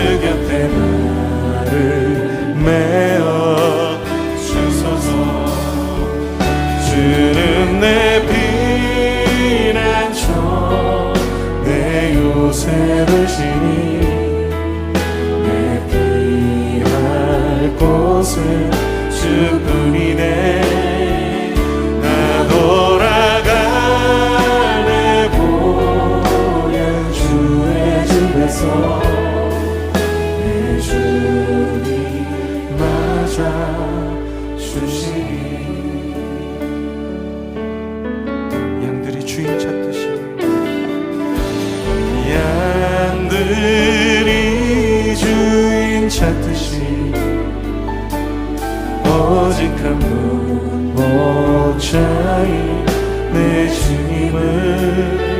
주 곁에 나 주인 찾듯이. 양들이 주인 찾듯이. 오직 한분 목자인 내 주님을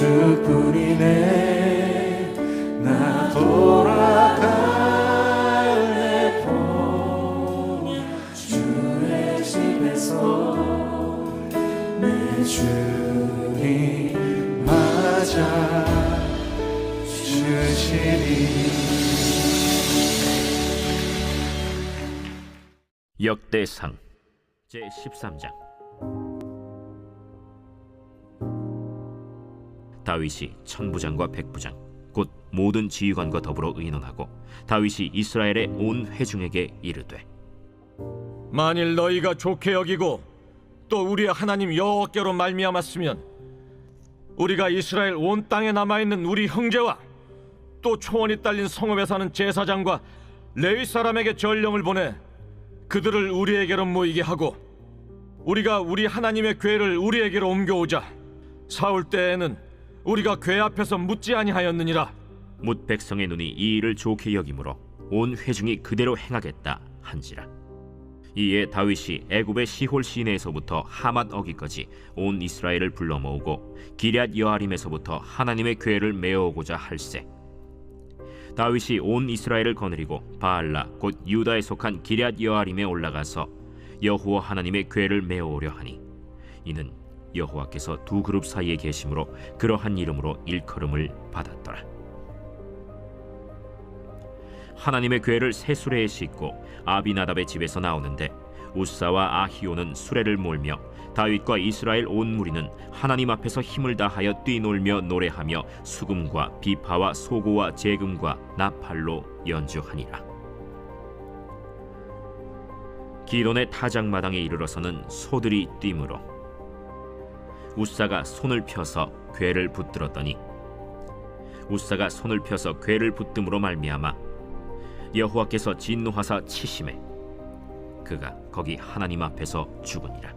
주뿐이네. 나 돌아갈래 주의 집에서 내 주님 맞아 주시니 역대상 제 13장 다윗이 천부장과 백부장 곧 모든 지휘관과 더불어 의논하고 다윗이 이스라엘의 온 회중에게 이르되 만일 너희가 좋게 여기고 또 우리의 하나님 여호와께로 말미암았으면 우리가 이스라엘 온 땅에 남아 있는 우리 형제와 또 초원이 딸린 성읍에 사는 제사장과 레위 사람에게 전령을 보내 그들을 우리에게로 모이게 하고 우리가 우리 하나님의 궤를 우리에게로 옮겨오자. 사울 때에는 우리가 궤 앞에서 묻지 아니하였느니라. 뭇 백성의 눈이 이 일을 좋게 여기므로 온 회중이 그대로 행하겠다 한지라. 이에 다윗이 애굽의 시홀 시내에서부터 하맛 어기까지 온 이스라엘을 불러 모으고 기럇 여아림에서부터 하나님의 궤를 메어오고자 할세. 다윗이 온 이스라엘을 거느리고 바알라 곧 유다에 속한 기럇 여아림에 올라가서 여호와 하나님의 궤를 메어오려 하니 이는 여호와께서 두 그룹 사이에 계심으로 그러한 이름으로 일컬음을 받았더라 하나님의 궤를 새 수레에 싣고 아비나답의 집에서 나오는데 우사와 아히오는 수레를 몰며 다윗과 이스라엘 온 무리는 하나님 앞에서 힘을 다하여 뛰놀며 노래하며 수금과 비파와 소고와 재금과 나팔로 연주하니라. 기돈의 타작마당에 이르러서는 소들이 뛰므로 우사가 손을 펴서 궤를 붙들었더니 우사가 손을 펴서 궤를 붙듦으로 말미암아 여호와께서 진노하사 치심에 그가 거기 하나님 앞에서 죽으니라.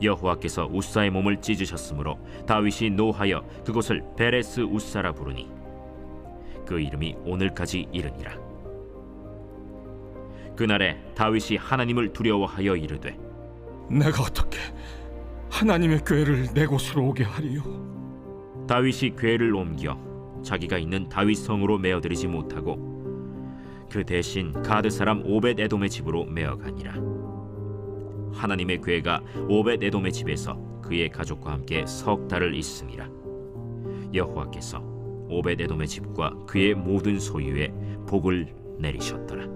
여호와께서 우사의 몸을 찢으셨으므로 다윗이 노하여 그곳을 베레스 우사라 부르니 그 이름이 오늘까지 이르니라. 그날에 다윗이 하나님을 두려워하여 이르되 내가 어떻게 하나님의 궤를 내 곳으로 오게 하리요? 다윗이 궤를 옮겨 자기가 있는 다윗 성으로 메어들이지 못하고 그 대신 가드 사람 오벳 에돔의 집으로 메어가니라. 하나님의 궤가 오벳 에돔의 집에서 그의 가족과 함께 석 달을 있음이라. 여호와께서 오벳 에돔의 집과 그의 모든 소유에 복을 내리셨더라.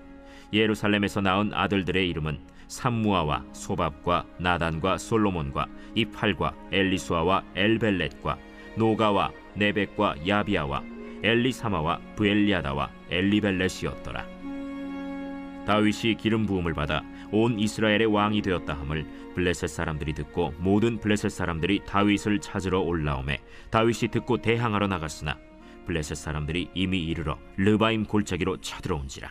예루살렘에서 낳은 아들들의 이름은 삼무아와 소밥과 나단과 솔로몬과 이팔과 엘리수아와 엘벨렛과 노가와 네벡과 야비아와 엘리사마와 부엘리아다와 엘리벨렛이었더라. 다윗이 기름 부음을 받아 온 이스라엘의 왕이 되었다 함을 블레셋 사람들이 듣고 모든 블레셋 사람들이 다윗을 찾으러 올라오매 다윗이 듣고 대항하러 나갔으나 블레셋 사람들이 이미 이르러 르바임 골짜기로 쳐들어온지라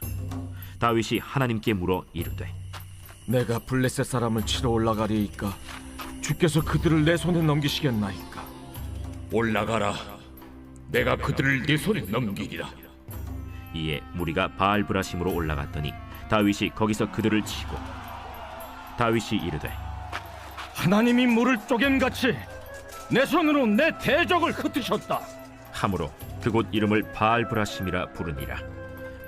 다윗이 하나님께 물어 이르되 내가 블레셋 사람을 치러 올라가리이까 주께서 그들을 내 손에 넘기시겠나이까 올라가라. 내가 그들을 네 손에 넘기리라. 이에 무리가 바알브라심으로 올라갔더니 다윗이 거기서 그들을 치고 다윗이 이르되 하나님이 물을 쪼갠같이 내 손으로 내 대적을 흩으셨다 함으로 그곳 이름을 바알브라심이라 부르니라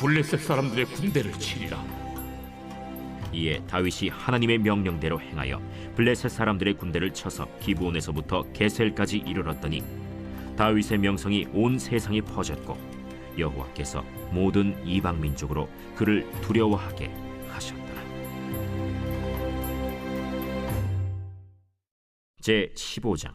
블레셋 사람들의 군대를 치리라. 이에 다윗이 하나님의 명령대로 행하여 블레셋 사람들의 군대를 쳐서 기브온에서부터 게셀까지 이르렀더니 다윗의 명성이 온 세상에 퍼졌고 여호와께서 모든 이방 민족으로 그를 두려워하게 하셨더라. 제 15장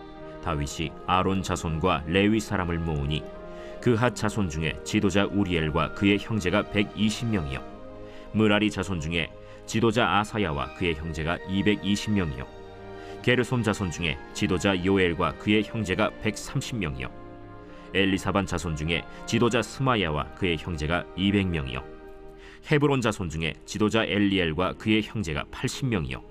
다윗이 아론 자손과 레위 사람을 모으니 그핫 자손 중에 지도자 우리엘과 그의 형제가 120명이요. 무라리 자손 중에 지도자 아사야와 그의 형제가 220명이요. 게르손 자손 중에 지도자 요엘과 그의 형제가 130명이요. 엘리사반 자손 중에 지도자 스마야와 그의 형제가 200명이요. 헤브론 자손 중에 지도자 엘리엘과 그의 형제가 80명이요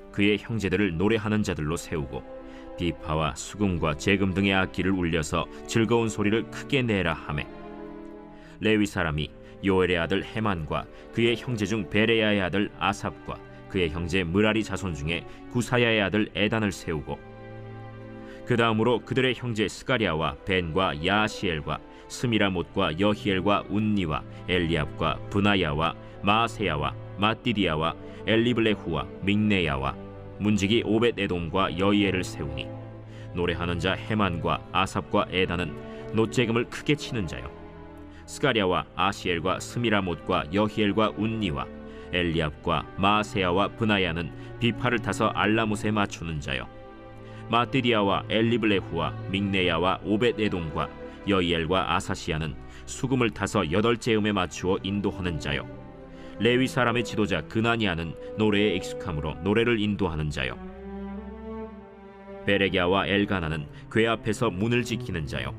그의 형제들을 노래하는 자들로 세우고 비파와 수금과 재금 등의 악기를 울려서 즐거운 소리를 크게 내라 하매. 레위 사람이 요엘의 아들 헤만과 그의 형제 중 베레야의 아들 아삽과 그의 형제 무라리 자손 중에 구사야의 아들 에단을 세우고 그 다음으로 그들의 형제 스가랴와 벤과 야시엘과 스미라못과 여히엘과 운니와 엘리압과 분하야와 마세야와 마띠디야와 엘리블레후와 믹네야와 문지기 오벳 에돔과 여이엘을 세우니 노래하는 자 헤만과 아삽과 에단은 노재금을 크게 치는 자요. 스가랴와 아시엘과 스미라못과 여히엘과 운니와 엘리압과 마세야와 분하야는 비파를 타서 알라못에 맞추는 자요. 마띠디아와 엘리블레후와 믹네야와 오벳 에돔과 여이엘과 아사시아는 수금을 타서 여덟째 음에 맞추어 인도하는 자요 레위 사람의 지도자 그나니아는 노래에 익숙함으로 노래를 인도하는 자요. 베레기아와 엘가나는 궤 앞에서 문을 지키는 자요.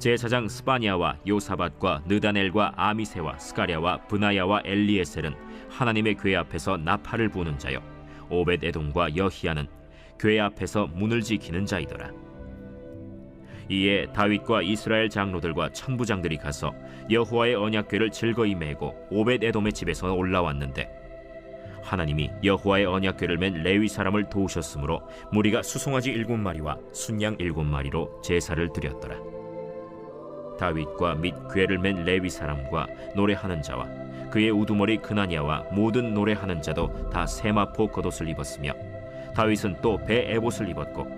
제사장 스파니아와 요사밧과 느다넬과 아미세와 스가랴와 브나야와 엘리에셀은 하나님의 궤 앞에서 나팔을 부는 자요. 오벳 에돔과 여히야는 궤 앞에서 문을 지키는 자이더라. 이에 다윗과 이스라엘 장로들과 천부장들이 가서 여호와의 언약궤를 즐거이 메고 오벳 에돔의 집에서 올라왔는데 하나님이 여호와의 언약궤를 맨 레위 사람을 도우셨으므로 무리가 수송아지 일곱 마리와 순양 일곱 마리로 제사를 드렸더라. 다윗과 및 궤를 맨 레위 사람과 노래하는 자와 그의 우두머리 그나니아와 모든 노래하는 자도 다 세마포 겉옷을 입었으며 다윗은 또 배 에봇을 입었고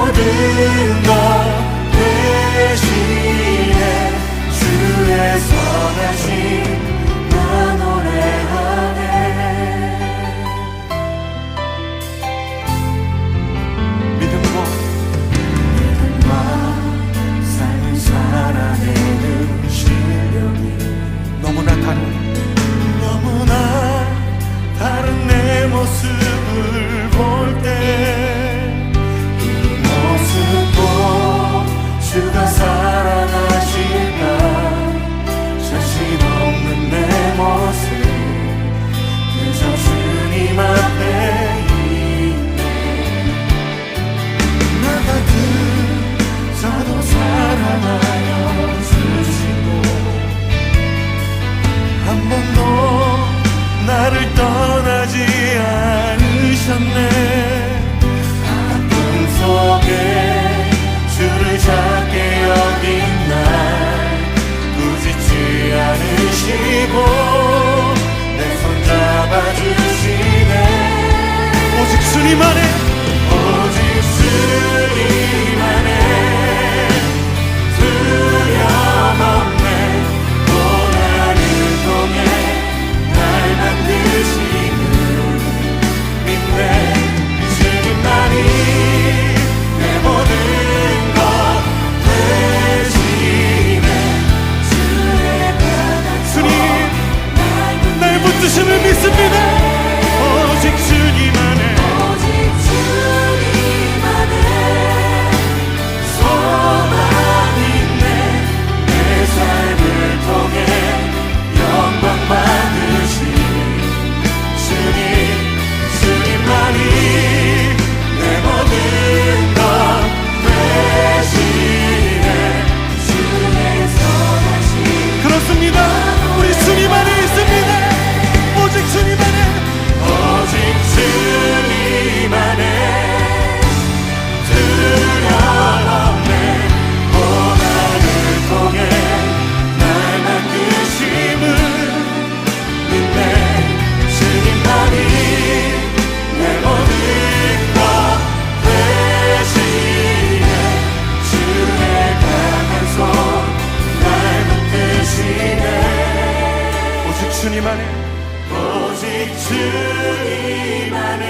모든 것 대신에 주의 선하심 주님 안에 오직 주님 안에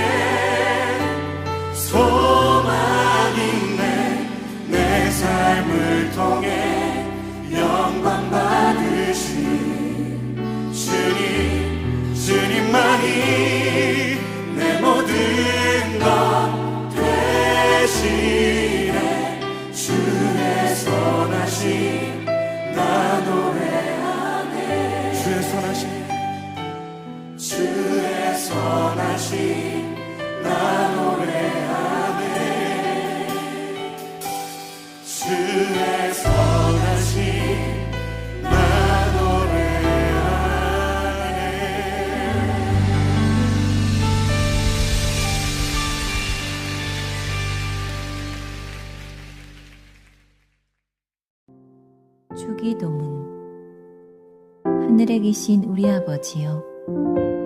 소망 있네. 내 삶을 통해 영광 받으신 주님 주님만이 내 모든 것 대신에 주의 선하심 노래하네. 주기도문. 하늘에 계신 우리 아버지여